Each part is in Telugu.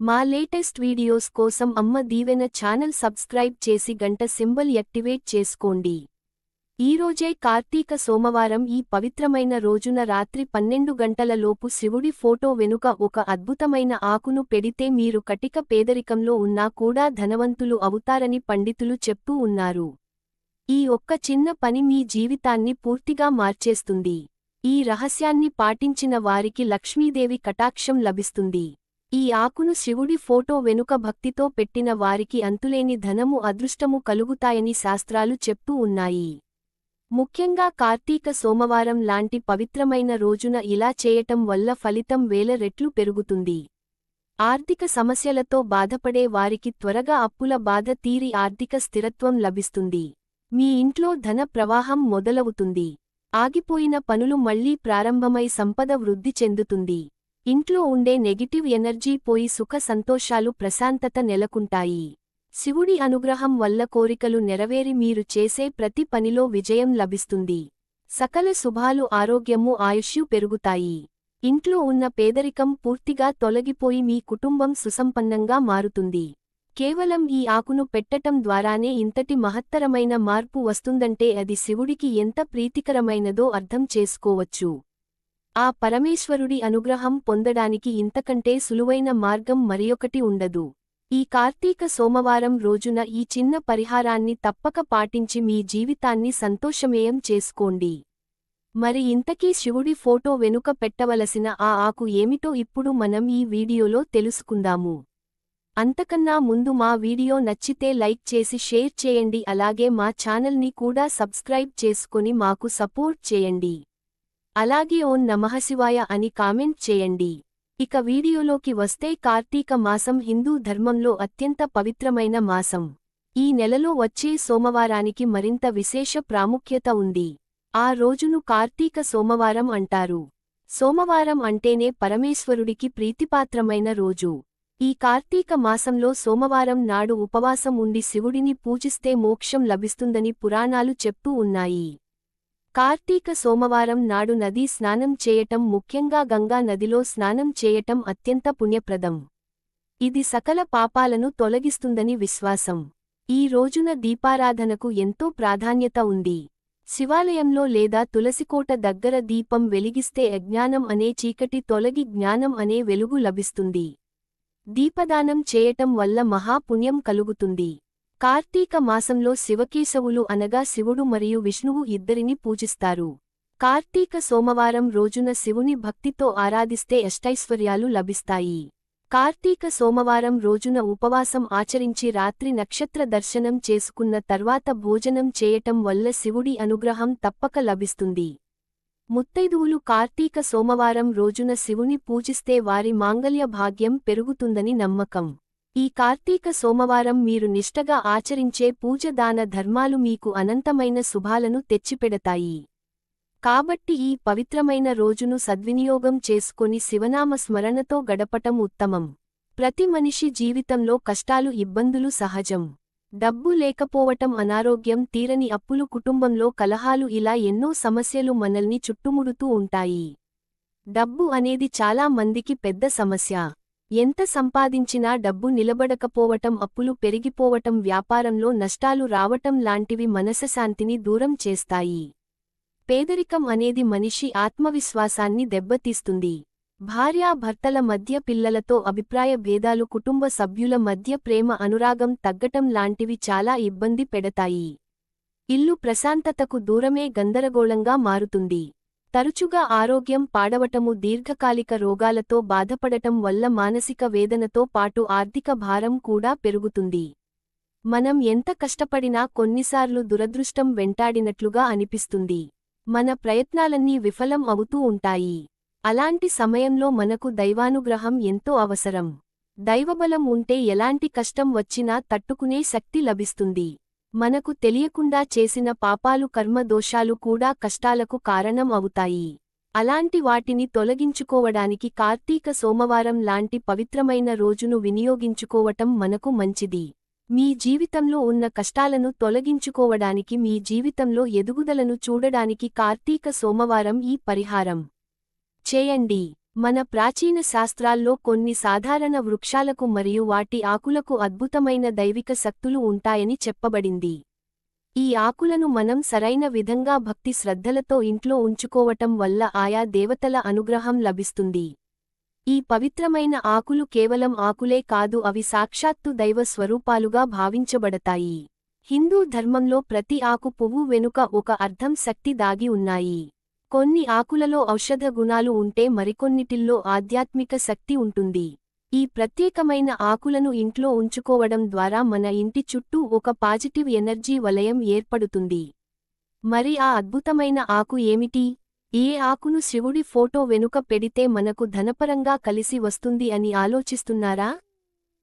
మా లేటెస్ట్ వీడియోస్ కోసం అమ్మ దీవెన ఛానల్ సబ్స్క్రైబ్ చేసి గంట సింబల్ యాక్టివేట్ చేసుకోండి. ఈరోజే కార్తీక సోమవారం ఈ పవిత్రమైన రోజున రాత్రి పన్నెండు గంటలలోపు శివుడి ఫోటో వెనుక ఒక అద్భుతమైన ఆకును పెడితే మీరు కటిక పేదరికంలో ఉన్నా కూడా ధనవంతులు అవుతారని పండితులు చెప్తూ ఉన్నారు. ఈ ఒక్క చిన్న పని మీ జీవితాన్ని పూర్తిగా మార్చేస్తుంది. ఈ రహస్యాన్ని పాటించిన వారికి లక్ష్మీదేవి కటాక్షం లభిస్తుంది. ఈ ఆకును శివుడి ఫోటో వెనుక భక్తితో పెట్టిన వారికి అంతులేని ధనము అదృష్టము కలుగుతాయని శాస్త్రాలు చెప్తూ ఉన్నాయి. ముఖ్యంగా కార్తీక సోమవారం లాంటి పవిత్రమైన రోజున ఇలా చేయటం వల్ల ఫలితం వేల రెట్లు పెరుగుతుంది. ఆర్థిక సమస్యలతో బాధపడే వారికి త్వరగా అప్పుల బాధ తీరి ఆర్థిక స్థిరత్వం లభిస్తుంది. మీ ఇంట్లో ధన ప్రవాహం మొదలవుతుంది. ఆగిపోయిన పనులు మళ్ళీ ప్రారంభమై సంపద వృద్ధి చెందుతుంది. ఇంట్లో ఉండే నెగిటివ్ ఎనర్జీ పోయి సుఖ సంతోషాలు ప్రశాంతత నెలకుంటాయి. శివుడి అనుగ్రహం వల్ల కోరికలు నెరవేరి మీరు చేసే ప్రతి పనిలో విజయం లభిస్తుంది. సకల శుభాలు ఆరోగ్యము ఆయుష్యు పెరుగుతాయి. ఇంట్లో ఉన్న పేదరికం పూర్తిగా తొలగిపోయి మీ కుటుంబం సుసంపన్నంగా మారుతుంది. కేవలం ఈ ఆకును పెట్టటం ద్వారానే ఇంతటి మహత్తరమైన మార్పు వస్తుందంటే అది శివుడికి ఎంత ప్రీతికరమైనదో అర్థం చేసుకోవచ్చు. ఆ పరమేశ్వరుడి అనుగ్రహం పొందడానికి ఇంతకంటే సులువైన మార్గం మరియొకటి ఉండదు. ఈ కార్తీక సోమవారం రోజున ఈ చిన్న పరిహారాన్ని తప్పక పాటించి మీ జీవితాన్ని సంతోషమేయం చేసుకోండి. మరి ఇంతకీ శివుడి ఫోటో వెనుక పెట్టవలసిన ఆ ఆకు ఏమిటో ఇప్పుడు మనం ఈ వీడియోలో తెలుసుకుందాము. అంతకన్నా ముందు మా వీడియో నచ్చితే లైక్ చేసి షేర్ చేయండి అలాగే మా ఛానల్ని కూడా సబ్స్క్రైబ్ చేసుకుని మాకు సపోర్ట్ చేయండి. అలాగే ఓం నమఃశివాయ అని కామెంట్ చేయండి. ఇక వీడియోలోకి వస్తే కార్తీక మాసం హిందూ ధర్మంలో అత్యంత పవిత్రమైన మాసం. ఈ నెలలో వచ్చే సోమవారానికి మరింత విశేష ప్రాముఖ్యత ఉంది. ఆ రోజును కార్తీక సోమవారం అంటారు. సోమవారం అంటేనే పరమేశ్వరుడికి ప్రీతిపాత్రమైన రోజు. ఈ కార్తీక మాసంలో సోమవారం నాడు ఉపవాసం ఉండి శివుడిని పూజిస్తే మోక్షం లభిస్తుందని పురాణాలు చెప్తూ ఉన్నాయి. కార్తీక సోమవారం నాడు నదీ స్నానం చేయటం ముఖ్యంగా గంగా నదిలో స్నానం చేయటం అత్యంత పుణ్యప్రదం. ఇది సకల పాపాలను తొలగిస్తుందని విశ్వాసం. ఈ రోజున దీపారాధనకు ఎంతో ప్రాధాన్యత ఉంది. శివాలయంలో లేదా తులసికోట దగ్గర దీపం వెలిగిస్తే అజ్ఞానం అనే చీకటి తొలగి జ్ఞానం అనే వెలుగు లభిస్తుంది. దీపదానం చేయటం వల్ల మహాపుణ్యం కలుగుతుంది. కార్తీక మాసంలో శివకేశవులు అనగా శివుడు మరియు విష్ణువు ఇద్దరిని పూజిస్తారు. కార్తీక సోమవారం రోజున శివుని భక్తితో ఆరాధిస్తే అష్టైశ్వర్యాలు లభిస్తాయి. కార్తీక సోమవారం రోజున ఉపవాసం ఆచరించి రాత్రి నక్షత్ర దర్శనం చేసుకున్న తర్వాత భోజనం చేయటం వల్ల శివుడి అనుగ్రహం తప్పక లభిస్తుంది. ముత్తైదువులు కార్తీక సోమవారం రోజున శివుని పూజిస్తే వారి మాంగల్య భాగ్యం పెరుగుతుందని నమ్మకం. ఈ కార్తీక సోమవారం మీరు నిష్టగా ఆచరించే పూజ దాన ధర్మాలు మీకు అనంతమైన శుభాలను తెచ్చిపెడతాయి. కాబట్టి ఈ పవిత్రమైన రోజును సద్వినియోగం చేసుకొని శివనామ స్మరణతో గడపటం ఉత్తమం. ప్రతి మనిషి జీవితంలో కష్టాలు ఇబ్బందులు సహజం. డబ్బు లేకపోవటం అనారోగ్యం తీరని అప్పులు కుటుంబంలో కలహాలు ఇలా ఎన్నో సమస్యలు మనల్ని చుట్టుముడుతూ ఉంటాయి. డబ్బు అనేది చాలా మందికి పెద్ద సమస్య. ఎంత సంపాదించినా డబ్బు నిలబడకపోవటం అప్పులు పెరిగిపోవటం వ్యాపారంలో నష్టాలు రావటం లాంటివి మనసశాంతిని దూరం చేస్తాయి. పేదరికం అనేది మనిషి ఆత్మవిశ్వాసాన్ని దెబ్బతీస్తుంది. భార్యాభర్తల మధ్య పిల్లలతో అభిప్రాయ భేదాలు కుటుంబ సభ్యుల మధ్య ప్రేమ అనురాగం తగ్గటం లాంటివి చాలా ఇబ్బంది పెడతాయి. ఇల్లు ప్రశాంతతకు దూరమే గందరగోళంగా మారుతుంది. తరచుగా ఆరోగ్యం పాడవటము దీర్ఘకాలిక రోగాలతో బాధపడటం వల్ల మానసిక వేదనతో పాటు ఆర్థిక భారం కూడా పెరుగుతుంది. మనం ఎంత కష్టపడినా కొన్నిసార్లు దురదృష్టం వెంటాడినట్లుగా అనిపిస్తుంది. మన ప్రయత్నాలన్నీ విఫలం అవుతూ ఉంటాయి. అలాంటి సమయంలో మనకు దైవానుగ్రహం ఎంతో అవసరం. దైవబలం ఉంటే ఎలాంటి కష్టం వచ్చినా తట్టుకునే శక్తి లభిస్తుంది. మనకు తెలియకుండా చేసిన పాపాలు కర్మ దోషాలు కూడా కష్టాలకు కారణం అవుతాయి. అలాంటి వాటిని తొలగించుకోవడానికి కార్తీక సోమవారం లాంటి పవిత్రమైన రోజును వినియోగించుకోవటం మనకు మంచిది. మీ జీవితంలో ఉన్న కష్టాలను తొలగించుకోవడానికి మీ జీవితంలో ఎదుగుదలను చూడడానికి కార్తీక సోమవారం ఈ పరిహారం. చేయండి. మన ప్రాచీన శాస్త్రాల్లో కొన్ని సాధారణ వృక్షాలకు మరియు వాటి ఆకులకు అద్భుతమైన దైవిక శక్తులు ఉంటాయని చెప్పబడింది. ఈ ఆకులను మనం సరైన విధంగా భక్తి శ్రద్ధలతో ఇంట్లో ఉంచుకోవటం వల్ల ఆయా దేవతల అనుగ్రహం లభిస్తుంది. ఈ పవిత్రమైన ఆకులు కేవలం ఆకులే కాదు అవి సాక్షాత్తు దైవ స్వరూపాలుగా భావించబడతాయి. హిందూ ధర్మంలో ప్రతి ఆకు పువ్వు వెనుక ఒక అర్థం శక్తి దాగి ఉన్నాయి. కొన్ని ఆకులలో ఔషధ గుణాలు ఉంటే మరికొన్నిటిల్లో ఆధ్యాత్మిక శక్తి ఉంటుంది. ఈ ప్రత్యేకమైన ఆకులను ఇంట్లో ఉంచుకోవడం ద్వారా మన ఇంటి చుట్టూ ఒక పాజిటివ్ ఎనర్జీ వలయం ఏర్పడుతుంది. మరి ఆ అద్భుతమైన ఆకు ఏమిటి? ఏ ఆకును శివుడి ఫోటో వెనుక పెడితే మనకు ధనపరంగా కలిసి వస్తుంది అని ఆలోచిస్తున్నారా?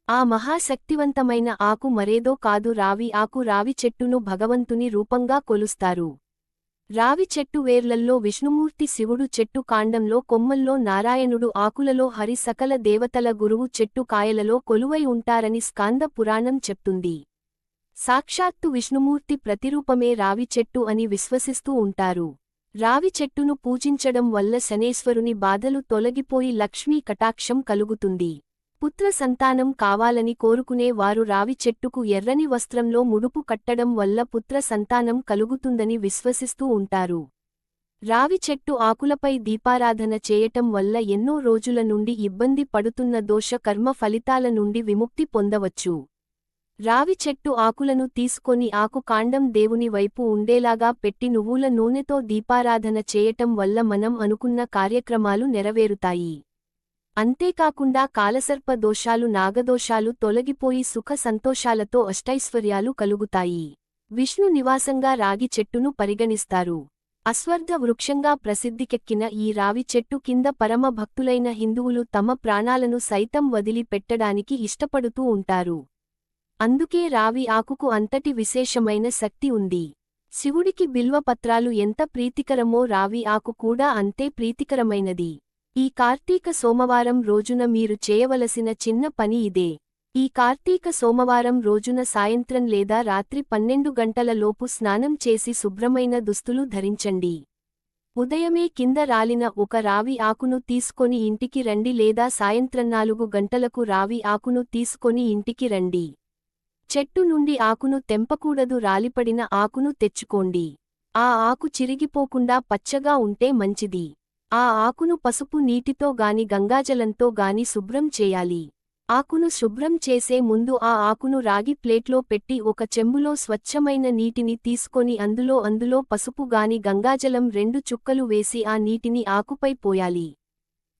ఆ మహాశక్తివంతమైన ఆకు మరేదో కాదు రావి ఆకు రావి చెట్టును భగవంతుని రూపంగా కొలుస్తారు. రావి చెట్టు వేర్లల్లో విష్ణుమూర్తి శివుడు చెట్టు కాండంలో కొమ్మల్లో నారాయణుడు ఆకులలో హరి సకల దేవతల గురువు చెట్టు కాయలలో కొలువై ఉంటారని స్కాంద పురాణం చెప్తుంది. సాక్షాత్తు విష్ణుమూర్తి ప్రతిరూపమే రావి చెట్టు అని విశ్వసిస్తూ ఉంటారు. రావి చెట్టును పూజించడం వల్ల శనేశ్వరుని బాధలు తొలగిపోయి లక్ష్మీ కటాక్షం కలుగుతుంది. పుత్ర సంతానం కావాలని కోరుకునే వారు రావి చెట్టుకు ఎర్రని వస్త్రంలో ముడుపు కట్టడం వల్ల పుత్ర సంతానం కలుగుతుందని విశ్వసిస్తూ ఉంటారు. రావి చెట్టు ఆకులపై దీపారాధన చేయటం వల్ల ఎన్నో రోజుల నుండి ఇబ్బంది పడుతున్న దోష కర్మ ఫలితాల నుండి విముక్తి పొందవచ్చు. రావి చెట్టు ఆకులను తీసుకొని ఆకు కాండం దేవుని వైపు ఉండేలాగా పెట్టి నువ్వుల నూనెతో దీపారాధన చేయటం వల్ల మనం అనుకున్న కార్యక్రమాలు నెరవేరుతాయి. అంతేకాకుండా కాలసర్ప దోషాలు నాగదోషాలు తొలగిపోయి సుఖ సంతోషాలతో అష్టైశ్వర్యాలు కలుగుతాయి. విష్ణు నివాసంగా రాగి చెట్టును పరిగణిస్తారు. అశ్వర్ధ వృక్షంగా ప్రసిద్ధికెక్కిన ఈ రావి చెట్టు కింద పరమ భక్తులైన హిందువులు తమ ప్రాణాలను సైతం వదిలి పెట్టడానికి ఇష్టపడుతూ ఉంటారు. అందుకే రావి ఆకుకు అంతటి విశేషమైన శక్తి ఉంది. శివుడికి బిల్వపత్రాలు ఎంత ప్రీతికరమో రావి ఆకు కూడా అంతే ప్రీతికరమైనది. ఈ కార్తీక సోమవారం రోజున మీరు చేయవలసిన చిన్న పని ఇదే. ఈ కార్తీక సోమవారం రోజున సాయంత్రం లేదా రాత్రి పన్నెండు గంటల లోపు స్నానం చేసి శుభ్రమైన దుస్తులు ధరించండి. ఉదయమే కింద రాలిన ఒక రావి ఆకును తీసుకొని ఇంటికి రండి లేదా సాయంత్రం నాలుగు గంటలకు రావి ఆకును తీసుకొని ఇంటికి రండి. చెట్టు నుండి ఆకును తెంపకూడదు రాలిపడిన ఆకును తెచ్చుకోండి. ఆ ఆకు చిరిగిపోకుండా పచ్చగా ఉంటే మంచిది. ఆ ఆకును పసుపు నీటితో గాని గంగాజలంతో గాని శుభ్రం చేయాలి. ఆకును శుభ్రం చేసే ముందు ఆ ఆకును రాగి ప్లేట్లో పెట్టి ఒక చెంబులో స్వచ్ఛమైన నీటిని తీసుకొని అందులో అందులో పసుపు గాని గంగాజలం రెండు చుక్కలు వేసి ఆ నీటిని ఆకుపై పోయాలి.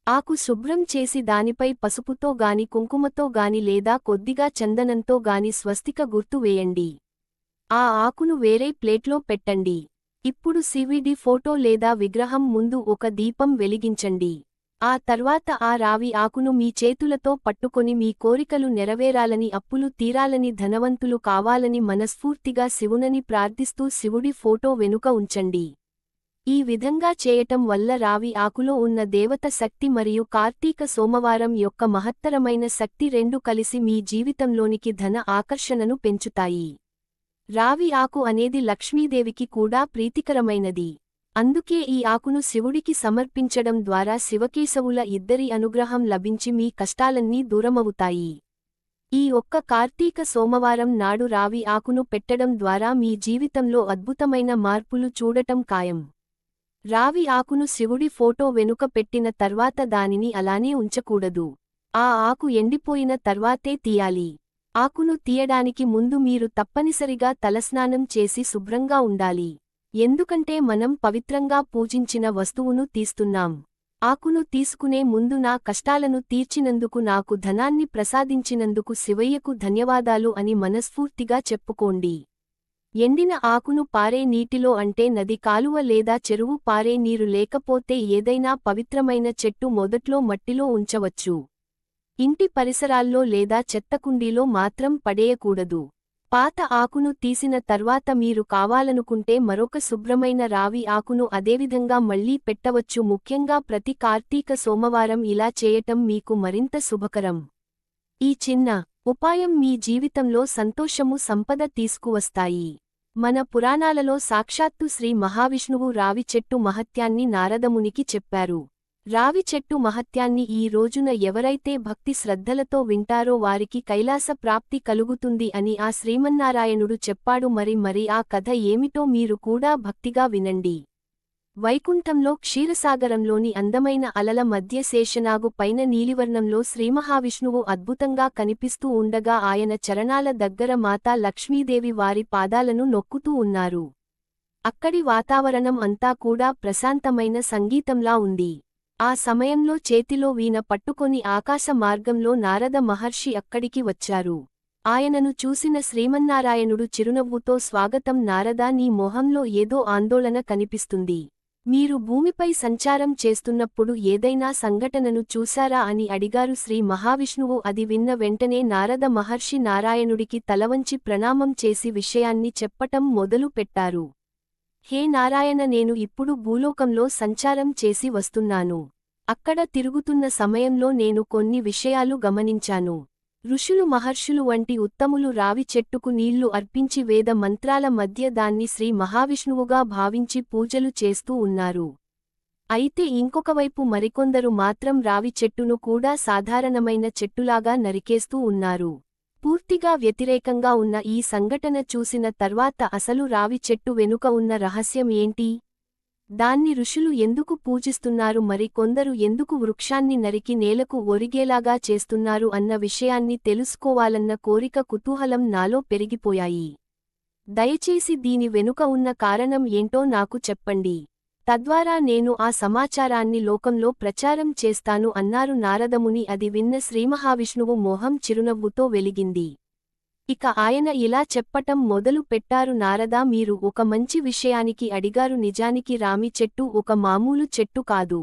ఆకు శుభ్రం చేసి దానిపై పసుపుతో గాని కుంకుమతో గాని లేదా కొద్దిగా చందనంతో గాని స్వస్తిక గుర్తు వేయండి. ఆ ఆకును వేరే ప్లేట్లో పెట్టండి. ఇప్పుడు సివిడి ఫోటో లేదా విగ్రహం ముందు ఒక దీపం వెలిగించండి. ఆ తర్వాత ఆ రావి ఆకును మీ చేతులతో పట్టుకొని మీ కోరికలు నెరవేరాలని అప్పులు తీరాలని ధనవంతులు కావాలని మనస్ఫూర్తిగా శివునని ప్రార్థిస్తూ శివుడి ఫోటో వెనుక ఉంచండి. ఈ విధంగా చేయటం వల్ల రావి ఆకులో ఉన్న దేవత శక్తి మరియు కార్తీక సోమవారం యొక్క మహత్తరమైన శక్తి రెండు కలిసి మీ జీవితంలోనికి ధన ఆకర్షణను పెంచుతాయి. రావి ఆకు అనేది లక్ష్మీదేవికి కూడా ప్రీతికరమైనది. అందుకే ఈ ఆకును శివుడికి సమర్పించడం ద్వారా శివకేశవుల ఇద్దరి అనుగ్రహం లభించి మీ కష్టాలన్నీ దూరమవుతాయి. ఈ ఒక్క కార్తీక సోమవారం నాడు రావి ఆకును పెట్టడం ద్వారా మీ జీవితంలో అద్భుతమైన మార్పులు చూడటం ఖాయం. రావి ఆకును శివుడి ఫోటో వెనుక పెట్టిన తర్వాత దానిని అలానే ఉంచకూడదు. ఆ ఆకు ఎండిపోయిన తర్వాతే తీయాలి. ఆకును తీయడానికి ముందు మీరు తప్పనిసరిగా తలస్నానం చేసి శుభ్రంగా ఉండాలి. ఎందుకంటే మనం పవిత్రంగా పూజించిన వస్తువును తీస్తున్నాం. ఆకును తీసుకునే ముందు నా కష్టాలను తీర్చినందుకు నాకు ధనాన్ని ప్రసాదించినందుకు శివయ్యకు ధన్యవాదాలు అని మనస్ఫూర్తిగా చెప్పుకోండి. ఎండిన ఆకును పారే నీటిలో అంటే నది కాలువ లేదా చెరువు పారే నీరు లేకపోతే ఏదైనా పవిత్రమైన చెట్టు మొదట్లో మట్టిలో ఉంచవచ్చు. ఇంటి పరిసరాల్లో లేదా చెత్తకుండీలో మాత్రం పడేయకూడదు. పాత ఆకును తీసిన తర్వాత మీరు కావాలనుకుంటే మరొక శుభ్రమైన రావి ఆకును అదేవిధంగా మళ్ళీ పెట్టవచ్చు. ముఖ్యంగా ప్రతి కార్తీక సోమవారం ఇలా చేయటం మీకు మరింత శుభకరం. ఈ చిన్న ఉపాయం మీ జీవితంలో సంతోషము సంపద తీసుకువస్తాయి. మన పురాణాలలో సాక్షాత్తు శ్రీ మహావిష్ణువు రావి చెట్టు మహత్యాన్ని నారదమునికి చెప్పారు. రావి చెట్టు మహత్యాన్ని ఈ రోజున ఎవరైతే భక్తి శ్రద్ధలతో వింటారో వారికి కైలాస ప్రాప్తి కలుగుతుంది అని ఆ శ్రీమన్నారాయణుడు చెప్పాడు. మరి మరి ఆ కథ ఏమిటో మీరు కూడా భక్తిగా వినండి. వైకుంఠంలో క్షీరసాగరంలోని అందమైన అలల మధ్య శేషనాగు పైన నీలివర్ణంలో శ్రీమహావిష్ణువు అద్భుతంగా కనిపిస్తూ ఉండగా ఆయన చరణాల దగ్గర మాతా లక్ష్మీదేవి వారి పాదాలను నొక్కుతూ ఉన్నారు. అక్కడి వాతావరణం అంతా కూడా ప్రశాంతమైన సంగీతంలా ఉంది. ఆ సమయంలో చేతిలో వీణ పట్టుకొని ఆకాశ మార్గంలో నారద మహర్షి అక్కడికి వచ్చారు. ఆయనను చూసిన శ్రీమన్నారాయణుడు చిరునవ్వుతో స్వాగతం నారదా నీ మొహంలో ఏదో ఆందోళన కనిపిస్తుంది. మీరు భూమిపై సంచారం చేస్తున్నప్పుడు ఏదైనా సంఘటనను చూశారా అని అడిగారు శ్రీ మహావిష్ణువు. అది విన్న వెంటనే నారద మహర్షి నారాయణుడికి తలవంచి ప్రణామం చేసి విషయాన్ని చెప్పటం మొదలు పెట్టారు హే నారాయణ నేను ఇప్పుడు భూలోకంలో సంచారం చేసి వస్తున్నాను. అక్కడ తిరుగుతున్న సమయంలో నేను కొన్ని విషయాలు గమనించాను. ఋషులు మహర్షులు వంటి ఉత్తములు రావి చెట్టుకు నీళ్ళు అర్పించి వేద మంత్రాల మధ్య దాన్ని శ్రీ మహావిష్ణువుగా భావించి పూజలు చేస్తూ ఉన్నారు. అయితే ఇంకొకవైపు మరికొందరు మాత్రం రావి చెట్టును కూడా సాధారణమైన చెట్టులాగా నరికేస్తూ ఉన్నారు. పూర్తిగా వ్యతిరేకంగా ఉన్న ఈ సంఘటన చూసిన తర్వాత అసలు రావి చెట్టు వెనుక ఉన్న రహస్యం ఏంటి? దాన్ని ఋషులు ఎందుకు పూజిస్తున్నారు? మరి కొందరు ఎందుకు వృక్షాన్ని నరికి నేలకు ఒరిగేలాగా చేస్తున్నారు అన్న విషయాన్ని తెలుసుకోవాలన్న కోరిక కుతూహలం నాలో పెరిగిపోయాయి. దయచేసి దీని వెనుక ఉన్న కారణం ఏంటో నాకు చెప్పండి. తద్వారా నేను ఆ సమాచారాన్ని లోకంలో ప్రచారం చేస్తాను అన్నారు నారదముని. అది విన్న శ్రీమహావిష్ణువు మోహం చిరునవ్వుతో వెలిగింది. ఇక ఆయన ఇలా చెప్పటం మొదలు పెట్టారు. నారదా మీరు ఒక మంచి విషయానికి అడిగారు. నిజానికి రామి చెట్టు ఒక మామూలు చెట్టు కాదు.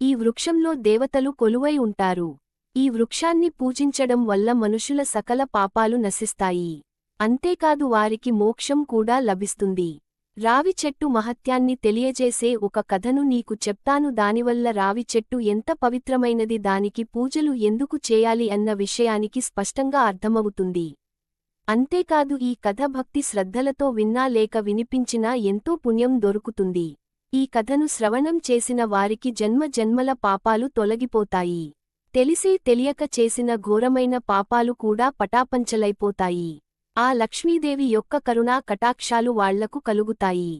ఈ వృక్షంలో దేవతలు కొలువై ఉంటారు. ఈ వృక్షాన్ని పూజించడం వల్ల మనుషుల సకల పాపాలు నశిస్తాయి. అంతేకాదు వారికి మోక్షం కూడా లభిస్తుంది. రావి చెట్టు మహత్యాన్ని తెలియజేసే ఒక కథను నీకు చెప్తాను. దానివల్ల రావి చెట్టు ఎంత పవిత్రమైనది దానికి పూజలు ఎందుకు చేయాలి అన్న విషయానికి స్పష్టంగా అర్థమవుతుంది. అంతేకాదు ఈ కథ భక్తి శ్రద్ధలతో విన్నా లేక వినిపించినా ఎంతో పుణ్యం దొరుకుతుంది. ఈ కథను శ్రవణం చేసిన వారికి జన్మ జన్మల పాపాలు తొలగిపోతాయి. తెలిసే తెలియక చేసిన ఘోరమైన పాపాలు కూడా పటాపంచలైపోతాయి. ఆ లక్ష్మీదేవి యొక్క కరుణా కటాక్షాలు వాళ్ళకు కలుగుతాయి.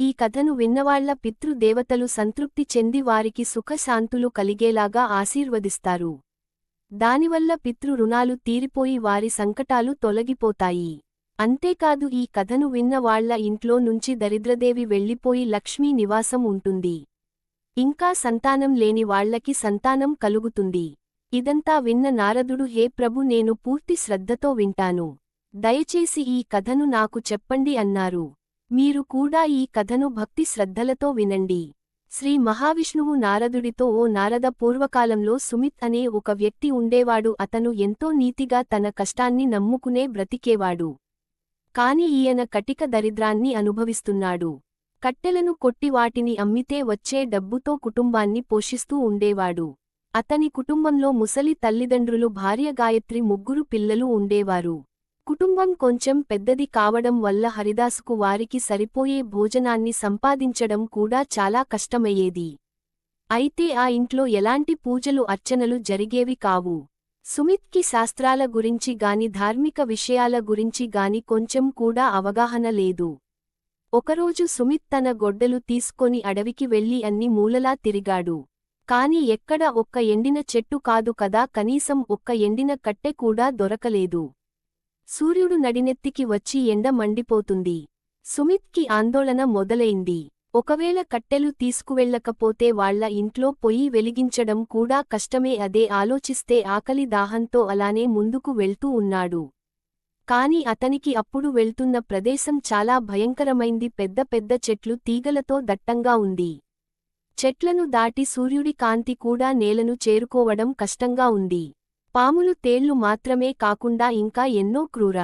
ఈ కథను విన్నవాళ్ళ పితృదేవతలు సంతృప్తి చెంది వారికి సుఖశాంతులు కలిగేలాగా ఆశీర్వదిస్తారు. దానివల్ల పితృ రుణాలు తీరిపోయి వారి సంకటాలు తొలగిపోతాయి. అంతేకాదు ఈ కథను విన్న వాళ్ళ ఇంట్లో నుంచి దరిద్రదేవి వెళ్ళిపోయి లక్ష్మీ నివాసం ఉంటుంది. ఇంకా సంతానం లేని వాళ్ళకి సంతానం కలుగుతుంది. ఇదంతా విన్న నారదుడు హే ప్రభు నేను పూర్తి శ్రద్ధతో వింటాను. దయచేసి ఈ కథను నాకు చెప్పండి అన్నారు. మీరు కూడా ఈ కథను భక్తి శ్రద్ధలతో వినండి. శ్రీ మహావిష్ణువు నారదుడితో ఓ నారద పూర్వకాలంలో సుమిత్ అనే ఒక వ్యక్తి ఉండేవాడు. అతను ఎంతో నీతిగా తన కష్టాన్ని నమ్ముకునే బ్రతికేవాడు. కాని ఈయన కటిక దరిద్రాన్ని అనుభవిస్తున్నాడు. కట్టెలను కొట్టి వాటిని అమ్మితే వచ్చే డబ్బుతో కుటుంబాన్ని పోషిస్తూ ఉండేవాడు. అతని కుటుంబంలో ముసలి తల్లిదండ్రులు భార్య గాయత్రి ముగ్గురు పిల్లలు ఉండేవారు. కుటుంబం కొంచెం పెద్దది కావడం వల్ల హరిదాసుకు వారికి సరిపోయే భోజనాన్ని సంపాదించడం కూడా చాలా కష్టమయ్యేది. అయితే ఆ ఇంట్లో ఎలాంటి పూజలు అర్చనలు జరిగేవి కావు. సుమిత్కి శాస్త్రాల గురించి గాని ధార్మిక విషయాల గురించి గాని కొంచెం కూడా అవగాహన లేదు. ఒకరోజు సుమిత్ తన గొడ్డలు తీసుకొని అడవికి వెళ్ళి అన్ని మూలలా తిరిగాడు. కాని ఎక్కడ ఒక్క ఎండిన చెట్టు కాదు కదా కనీసం ఒక్క ఎండిన కట్టె కూడా దొరకలేదు. సూర్యుడు నడినెత్తికి వచ్చి ఎండ మండిపోతుంది. సుమిత్కి ఆందోళన మొదలైంది. ఒకవేళ కట్టెలు తీసుకువెళ్ళకపోతే వాళ్ళ ఇంట్లో పొయ్యి వెలిగించడం కూడా కష్టమే అదే ఆలోచిస్తే ఆకలి దాహంతో అలానే ముందుకు వెళ్తూ ఉన్నాడు. కాని అతనికి అప్పుడు వెళ్తున్న ప్రదేశం చాలా భయంకరమైంది. పెద్ద పెద్ద చెట్లు తీగలతో దట్టంగా ఉంది. చెట్లను దాటి సూర్యుడి కాంతి కూడా నేలను చేరుకోవడం కష్టంగా ఉంది. పాములు తేళ్ళు మాత్రమే కాకుండా ఇంకా ఎన్నో క్రూర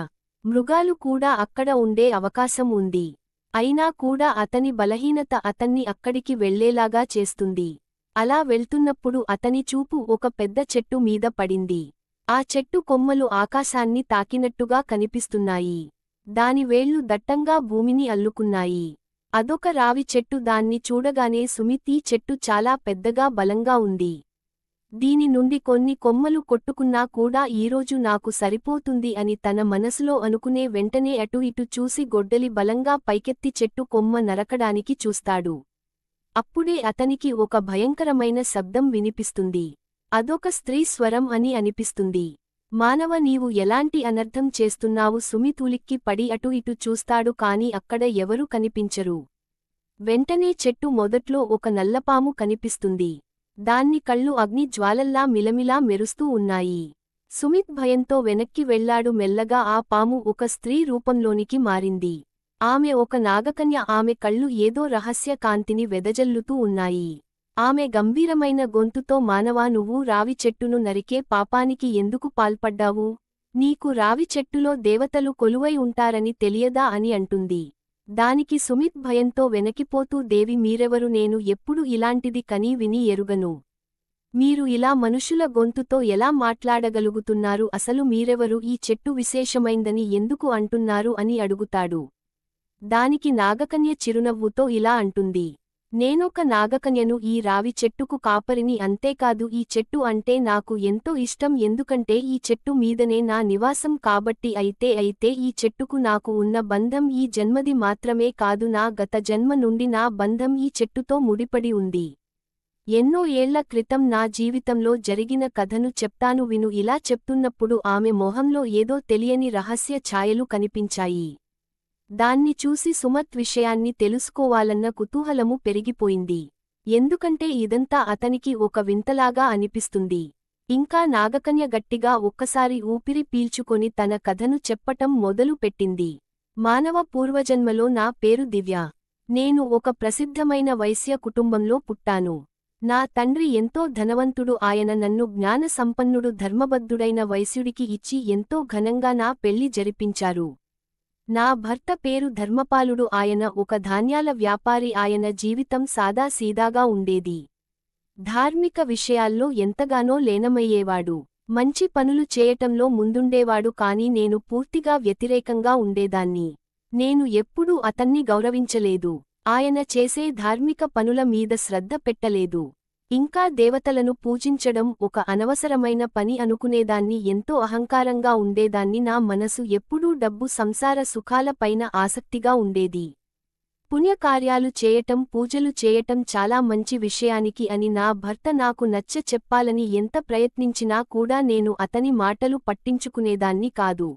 మృగాలు కూడా అక్కడ ఉండే అవకాశం ఉంది. అయినా కూడా అతని బలహీనత అతన్ని అక్కడికి వెళ్ళేలాగా చేస్తుంది. అలా వెళ్తున్నప్పుడు అతని చూపు ఒక పెద్ద చెట్టు మీద పడింది. ఆ చెట్టు కొమ్మలు ఆకాశాన్ని తాకినట్టుగా కనిపిస్తున్నాయి. దాని వేళ్ళు దట్టంగా భూమిని అల్లుకున్నాయి. అదొక రావి చెట్టు దాన్ని చూడగానే సుమితి చెట్టు చాలా పెద్దగా బలంగా ఉంది. దీని నుండి కొన్ని కొమ్మలు కొట్టుకున్నా కూడా ఈరోజు నాకు సరిపోతుంది అని తన మనసులో అనుకునే వెంటనే అటు ఇటు చూసి గొడ్డలి బలంగా పైకెత్తి చెట్టు కొమ్మ నరకడానికి చూస్తాడు. అప్పుడే అతనికి ఒక భయంకరమైన శబ్దం వినిపిస్తుంది. అదొక స్త్రీ స్వరం అని అనిపిస్తుంది. మానవ నీవు ఎలాంటి అనర్థం చేస్తున్నావు? సుమితూలిక్కి పడి అటు ఇటు చూస్తాడు కాని అక్కడ ఎవరూ కనిపించరు. వెంటనే చెట్టు మొదట్లో ఒక నల్లపాము కనిపిస్తుంది. దాన్ని కళ్ళు అగ్ని జ్వాలల్లా మిలమిలా మెరుస్తూ ఉన్నాయి. సుమిత్ భయంతో వెనక్కి వెళ్ళాడు మెల్లగా ఆ పాము ఒక స్త్రీ రూపంలోనికి మారింది. ఆమె ఒక నాగకన్య ఆమె కళ్ళు ఏదో రహస్య కాంతిని వెదజల్లుతూ ఉన్నాయి. ఆమె గంభీరమైన గొంతుతో మానవా నువ్వు రావి చెట్టును నరికే పాపానికి ఎందుకు పాల్పడ్డావు? నీకు రావి చెట్టులో దేవతలు కొలువై ఉంటారని తెలియదా అని అంటుంది. దానికి సుమిత్ భయంతో వెనకిపోతూ దేవి మీరెవరు? నేను ఎప్పుడు ఇలాంటిది కనీ విని ఎరుగను. మీరు ఇలా మనుషుల గొంతుతో ఎలా మాట్లాడగలుగుతున్నారు? అసలు మీరెవరు? ఈ చెట్టు విశేషమైందని ఎందుకు అంటున్నారు? అని అడుగుతాడు. దానికి నాగకన్య చిరునవ్వుతో ఇలా అంటుంది. నేనొక నాగకన్యను ఈ రావి చెట్టుకు కాపరిని అంతేకాదు ఈ చెట్టు అంటే నాకు ఎంతో ఇష్టం ఎందుకంటే ఈ చెట్టు మీదనే నా నివాసం కాబట్టి అయితే అయితే ఈ చెట్టుకు నాకు ఉన్న బంధం ఈ జన్మది మాత్రమే కాదు నా గత జన్మ నుండి నా బంధం ఈ చెట్టుతో ముడిపడి ఉంది. ఎన్నో ఏళ్ళ క్రితం నా జీవితంలో జరిగిన కథను చెప్తాను విను ఇలా చెప్తున్నప్పుడు ఆమె మొహంలో ఏదో తెలియని రహస్య ఛాయలు కనిపించాయి. దాన్ని చూసి సుమత్ విషయాన్ని తెలుసుకోవాలన్న కుతూహలము పెరిగిపోయింది. ఎందుకంటే ఇదంతా అతనికి ఒక వింతలాగా అనిపిస్తుంది. ఇంకా నాగకన్య గట్టిగా ఒక్కసారి ఊపిరి పీల్చుకొని తన కథను చెప్పటం మొదలు పెట్టింది. మానవ పూర్వజన్మలో నా పేరు దివ్య. నేను ఒక ప్రసిద్ధమైన వైశ్య కుటుంబంలో పుట్టాను. నా తండ్రి ఎంతో ధనవంతుడు ఆయన నన్ను జ్ఞాన సంపన్నుడు ధర్మబద్ధుడైన వైశ్యుడికి ఇచ్చి ఎంతో ఘనంగా నా పెళ్ళి జరిపించారు. నా భర్త పేరు ధర్మపాలుడు ఆయన ఒక ధాన్యాల వ్యాపారి ఆయన జీవితం సాదాసీదాగా ఉండేది. ధార్మిక విషయాల్లో ఎంతగానో లేనమయ్యేవాడు. మంచి పనులు చేయటంలో ముందుండేవాడు కాని నేను పూర్తిగా వ్యతిరేకంగా ఉండేదాన్ని. నేను ఎప్పుడూ అతన్ని గౌరవించలేదు. ఆయన చేసే ధార్మిక పనుల మీద శ్రద్ధ పెట్టలేదు. ఇంకా దేవతలను పూజించడం ఒక అనవసరమైన పని అనుకునేదాన్ని ఎంతో అహంకారంగా ఉండేదాన్ని నా మనసు ఎప్పుడూ డబ్బు సంసార సుఖాలపైన ఆసక్తిగా ఉండేది. పుణ్యకార్యాలు చేయటం పూజలు చేయటం చాలా మంచి విషయానికి అని నా భర్త నాకు నచ్చ చెప్పాలని ఎంత ప్రయత్నించినా కూడా నేను అతని మాటలు పట్టించుకునేదాన్ని కాదు.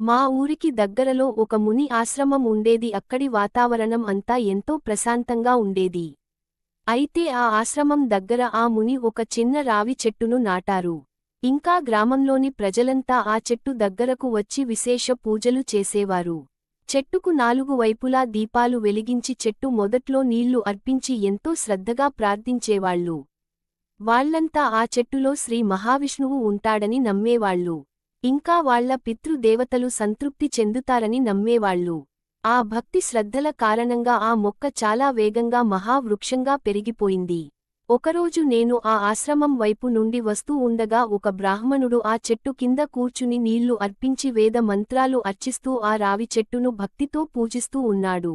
మా ఊరికి దగ్గరలో ఒక ముని ఆశ్రమం ఉండేది అక్కడి వాతావరణం అంతా ఎంతో ప్రశాంతంగా ఉండేది. అయితే ఆ ఆశ్రమం దగ్గర ఆ ముని ఒక చిన్న రావి చెట్టును నాటారు. ఇంకా గ్రామంలోని ప్రజలంతా ఆ చెట్టు దగ్గరకు వచ్చి విశేష పూజలు చేసేవారు. చెట్టుకు నాలుగు వైపులా దీపాలు వెలిగించి చెట్టు మొదట్లో నీళ్ళు అర్పించి ఎంతో శ్రద్ధగా ప్రార్థించేవాళ్ళు వాళ్ళంతా ఆ చెట్టులో శ్రీ మహావిష్ణువు ఉంటాడని నమ్మేవాళ్ళు ఇంకా వాళ్ళ పితృదేవతలు సంతృప్తి చెందుతారని నమ్మేవాళ్ళు ఆ భక్తి శ్రద్ధల కారణంగా ఆ మొక్క చాలా వేగంగా మహావృక్షంగా పెరిగిపోయింది. ఒకరోజు నేను ఆ ఆశ్రమం వైపు నుండి వస్తూ ఉండగా ఒక బ్రాహ్మణుడు ఆ చెట్టు కింద కూర్చుని నీళ్ళు అర్పించి వేద మంత్రాలు అర్చిస్తూ ఆ రావి చెట్టును భక్తితో పూజిస్తూ ఉన్నాడు.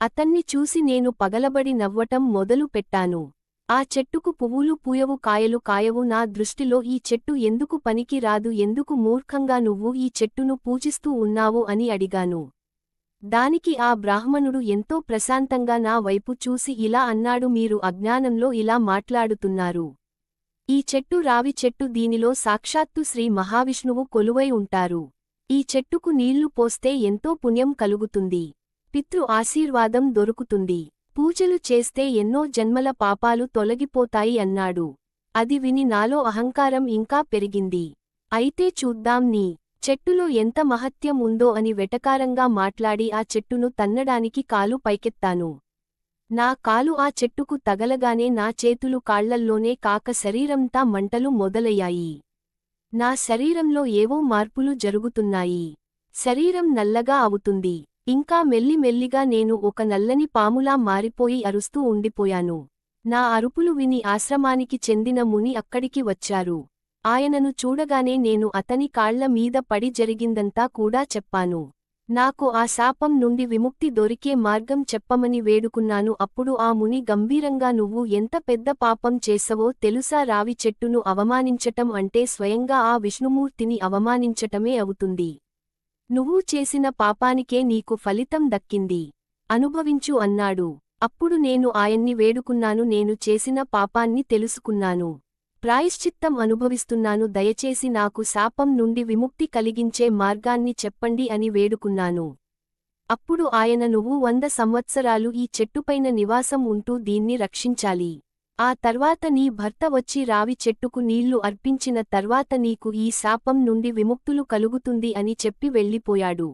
అతన్ని చూసి నేను పగలబడి నవ్వటం మొదలు పెట్టాను. ఆ చెట్టుకు పువ్వులు పూయవు కాయలు కాయవు నా దృష్టిలో ఈ చెట్టు ఎందుకు పనికి రాదు ఎందుకు మూర్ఖంగా నువ్వు ఈ చెట్టును పూజిస్తూ ఉన్నావు అని అడిగాను. దానికి ఆ బ్రాహ్మణుడు ఎంతో ప్రశాంతంగా నా వైపు చూసి ఇలా అన్నాడు మీరు అజ్ఞానంలో ఇలా మాట్లాడుతున్నారు. ఈ చెట్టు రావి చెట్టు దీనిలో సాక్షాత్తు శ్రీ మహావిష్ణువు కొలువై ఉంటారు. ఈ చెట్టుకు నీళ్ళు పోస్తే ఎంతో పుణ్యం కలుగుతుంది. పితృ ఆశీర్వాదం దొరుకుతుంది. పూజలు చేస్తే ఎన్నో జన్మల పాపాలు తొలగిపోతాయి అన్నాడు. అది విని నాలో అహంకారం ఇంకా పెరిగింది. అయితే చూద్దాం నీ చెట్టులో ఎంత మహత్యం ఉందో అని వెటకారంగా మాట్లాడి ఆ చెట్టును తన్నడానికి కాలు పైకెత్తాను. నా కాలు ఆ చెట్టుకు తగలగానే నా చేతులు కాళ్ళల్లోనే కాక శరీరంతా మంటలు మొదలయ్యాయి. నా శరీరంలో ఏవో మార్పులు జరుగుతున్నాయి. శరీరం నల్లగా అవుతుంది. ఇంకా మెల్లిమెల్లిగా నేను ఒక నల్లని పాములా మారిపోయి అరుస్తూ ఉండిపోయాను. నా అరుపులు విని ఆశ్రమానికి చెందిన ముని అక్కడికి వచ్చారు. ఆయనను చూడగానే నేను అతని కాళ్ళ మీద పడి జరిగిందంతా కూడా చెప్పాను. నాకు ఆ శాపం నుండి విముక్తి దొరికే మార్గం చెప్పమని వేడుకున్నాను. అప్పుడు ఆ ముని గంభీరంగా నువ్వు ఎంత పెద్ద పాపం చేసవో తెలుసా? రావి చెట్టును అవమానించటం అంటే స్వయంగా ఆ విష్ణుమూర్తిని అవమానించటమే అవుతుంది. నువ్వు చేసిన పాపానికే నీకు ఫలితం దక్కింది. అనుభవించు అన్నాడు. అప్పుడు నేను ఆయన్ని వేడుకున్నాను. నేను చేసిన పాపాన్ని తెలుసుకున్నాను. ప్రాయశ్చిత్తం అనుభవిస్తున్నాను దయచేసి నాకు శాపం నుండి విముక్తి కలిగించే మార్గాన్ని చెప్పండి అని వేడుకున్నాను. అప్పుడు ఆయన నువ్వు వంద సంవత్సరాలు ఈ చెట్టుపైన నివాసం ఉంటూ దీన్ని రక్షించాలి. ఆ తర్వాత నీ భర్త వచ్చి రావి చెట్టుకు నీళ్ళు అర్పించిన తర్వాత నీకు ఈ శాపం నుండి విముక్తులు కలుగుతుంది అని చెప్పి వెళ్ళిపోయాడు.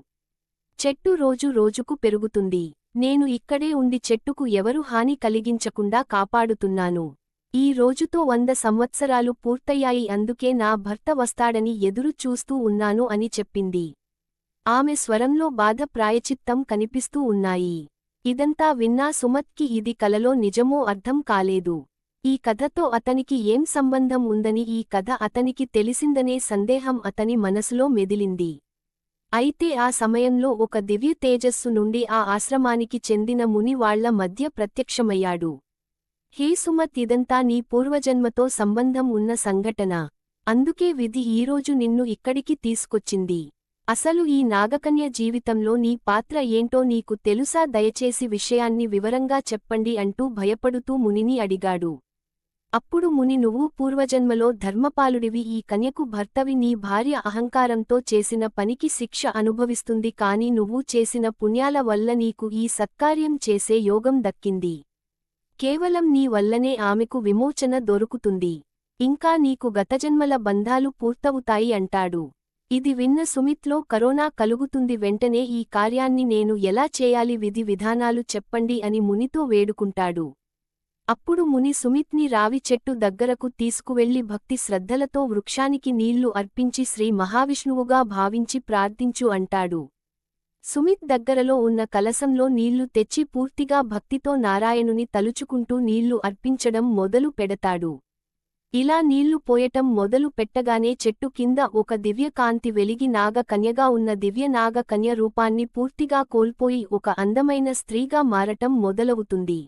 చెట్టు రోజు రోజుకు పెరుగుతుంది. నేను ఇక్కడే ఉండి చెట్టుకు ఎవరు హాని కలిగించకుండా కాపాడుతున్నాను. ఈ రోజుతో వంద సంవత్సరాలు పూర్తయ్యాయి అందుకే నా భర్త వస్తాడని ఎదురు చూస్తూ ఉన్నాను అని చెప్పింది. ఆమె స్వరంలో బాధ ప్రాయచిత్తం కనిపిస్తూ ఉన్నాయి. ఇదంతా విన్నా సుమత్కి ఇది కలలో నిజమో అర్థం కాలేదు. ఈ కథతో అతనికి ఏం సంబంధం ఉందని ఈ కథ అతనికి తెలిసిందనే సందేహం అతని మనసులో మెదిలింది. అయితే ఆ సమయంలో ఒక దివ్య తేజస్సు నుండి ఆ ఆశ్రమానికి చెందిన ముని వాళ్ళ మధ్య ప్రత్యక్షమయ్యాడు. హే సుమత్ ఇదంతా నీ పూర్వజన్మతో సంబంధం ఉన్న సంఘటన. అందుకే విధి ఈరోజు నిన్ను ఇక్కడికి తీసుకొచ్చింది. అసలు ఈ నాగకన్య జీవితంలో నీ పాత్ర ఏంటో నీకు తెలుసా? దయచేసి విషయాన్ని వివరంగా చెప్పండి అంటూ భయపడుతూ మునిని అడిగాడు. అప్పుడు ముని నువ్వు పూర్వజన్మలో ధర్మపాలుడివి ఈ కన్యకు భర్తవి నీ భార్య అహంకారంతో చేసిన పనికి శిక్ష అనుభవిస్తుంది కాని నువ్వు చేసిన పుణ్యాల వల్ల నీకు ఈ సత్కార్యం చేసే యోగం దక్కింది. కేవలం నీ వల్లనే ఆమెకు విమోచన దొరుకుతుంది. ఇంకా నీకు గతజన్మల బంధాలు పూర్తవుతాయి అంటాడు. ఇది విన్న సుమిత్లో కరోనా కలుగుతుంది వెంటనే ఈ కార్యాన్ని నేను ఎలా చేయాలి విధి విధానాలు చెప్పండి అని మునితో వేడుకుంటాడు. అప్పుడు ముని సుమిత్ని రావి చెట్టు దగ్గరకు తీసుకువెళ్ళి భక్తి శ్రద్ధలతో వృక్షానికి నీళ్ళు అర్పించి శ్రీ మహావిష్ణువుగా భావించి ప్రార్థించు అంటాడు. సుమిత్ దగ్గరలో ఉన్న కలసంలో నీళ్ళు తెచ్చి పూర్తిగా భక్తితో నారాయణుని తలుచుకుంటూ నీళ్ళు అర్పించడం మొదలు పెడతాడు. ఇలా నీళ్ళు పోయటం మొదలు పెట్టగానే చెట్టు కింద ఒక దివ్యకాంతి వెలిగి నాగ కన్యగా ఉన్న దివ్య కన్య రూపాన్ని పూర్తిగా కోల్పోయి ఒక అందమైన స్త్రీగా మారటం మొదలవుతుంది.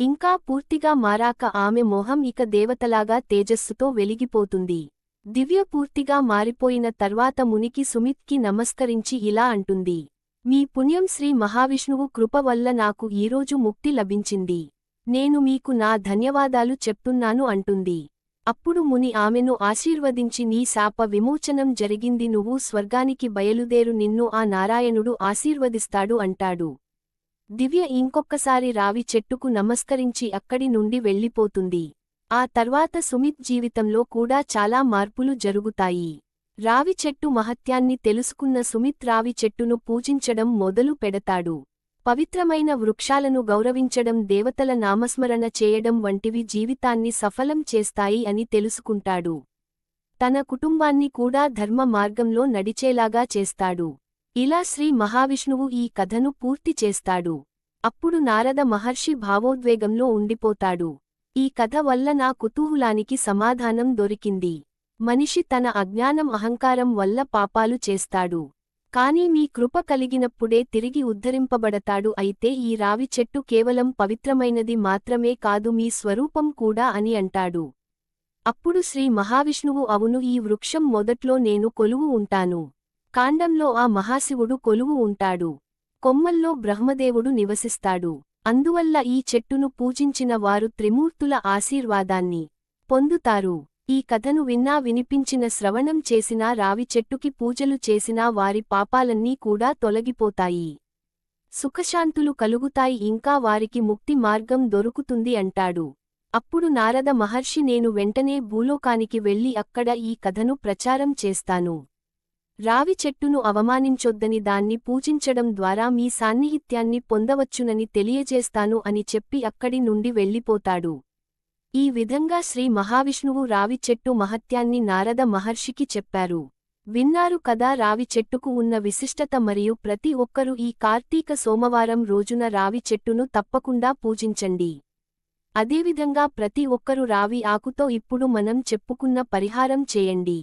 ఇంకా పూర్తిగా మారాక ఆమె మొహం ఇక దేవతలాగా తేజస్సుతో వెలిగిపోతుంది. దివ్య పూర్తిగా మారిపోయిన తర్వాత మునికి సుమిత్కి నమస్కరించి ఇలా అంటుంది. మీ పుణ్యం శ్రీ మహావిష్ణువు కృప వల్ల నాకు ఈరోజు ముక్తి లభించింది. నేను మీకు నా ధన్యవాదాలు చెప్తున్నాను అంటుంది. అప్పుడు ముని ఆమెను ఆశీర్వదించి నీ శాప విమోచనం జరిగింది. నువ్వు స్వర్గానికి బయలుదేరు. నిన్ను ఆ నారాయణుడు ఆశీర్వదిస్తాడు అంటాడు. దివ్య ఇంకొక్కసారి రావి చెట్టుకు నమస్కరించి అక్కడి నుండి వెళ్ళిపోతుంది. ఆ తర్వాత సుమిత్ జీవితంలో కూడా చాలా మార్పులు జరుగుతాయి. రావి చెట్టు మహత్యాన్ని తెలుసుకున్న సుమిత్ రావి చెట్టును పూజించడం మొదలు పెడతాడు. పవిత్రమైన వృక్షాలను గౌరవించడం దేవతల నామస్మరణ చేయడం వంటివి జీవితాన్ని సఫలం చేస్తాయి అని తెలుసుకుంటాడు. తన కుటుంబాన్ని కూడా ధర్మ మార్గంలో నడిచేలాగా చేస్తాడు. ఇలా శ్రీ మహావిష్ణువు ఈ కథను పూర్తి చేస్తాడు. అప్పుడు నారద మహర్షి భావోద్వేగంలో ఉండిపోతాడు. ఈ కథ వల్ల నా కుతూహలానికి సమాధానం దొరికింది. మనిషి తన అజ్ఞానం అహంకారం వల్ల పాపాలు చేస్తాడు. కాని మీ కృప కలిగినప్పుడే తిరిగి ఉద్ధరింపబడతాడు అయితే ఈ రావి చెట్టు కేవలం పవిత్రమైనది మాత్రమే కాదు మీ స్వరూపం కూడా అని అంటాడు. అప్పుడు శ్రీ మహావిష్ణువు అవును ఈ వృక్షం మొదట్లో నేను కొలువు ఉంటాను. కాండంలో ఆ మహాశివుడు కొలువు ఉంటాడు. కొమ్మల్లో బ్రహ్మదేవుడు నివసిస్తాడు. అందువల్ల ఈ చెట్టును పూజించిన వారు త్రిమూర్తుల ఆశీర్వాదాన్ని పొందుతారు. ఈ కథను విన్నా వినిపించిన శ్రవణం చేసినా రావి చెట్టుకి పూజలు చేసినా వారి పాపాలన్నీ కూడా తొలగిపోతాయి. సుఖశాంతులు కలుగుతాయి ఇంకా వారికి ముక్తి మార్గం దొరుకుతుంది అంటాడు. అప్పుడు నారద మహర్షి నేను వెంటనే భూలోకానికి వెళ్ళి అక్కడ ఈ కథను ప్రచారం చేస్తాను. రావి చెట్టును అవమానించొద్దని దాన్ని పూజించడం ద్వారా మీ సాన్నిహిత్యాన్ని పొందవచ్చునని తెలియజేస్తాను అని చెప్పి అక్కడి నుండి వెళ్ళిపోతాడు. ఈ విధంగా శ్రీ మహావిష్ణువు రావి చెట్టు మహత్యాన్ని నారద మహర్షికి చెప్పారు. విన్నారు కదా రావి చెట్టుకు ఉన్న విశిష్టత మరియు ప్రతి ఒక్కరూ ఈ కార్తీక సోమవారం రోజున రావి చెట్టును తప్పకుండా పూజించండి. అదేవిధంగా ప్రతి ఒక్కరూ రావి ఆకుతో ఇప్పుడు మనం చెప్పుకున్న పరిహారం చేయండి.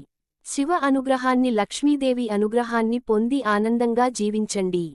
శివ అనుగ్రహాన్ని లక్ష్మీదేవి అనుగ్రహాన్ని పొంది ఆనందంగా జీవించండి.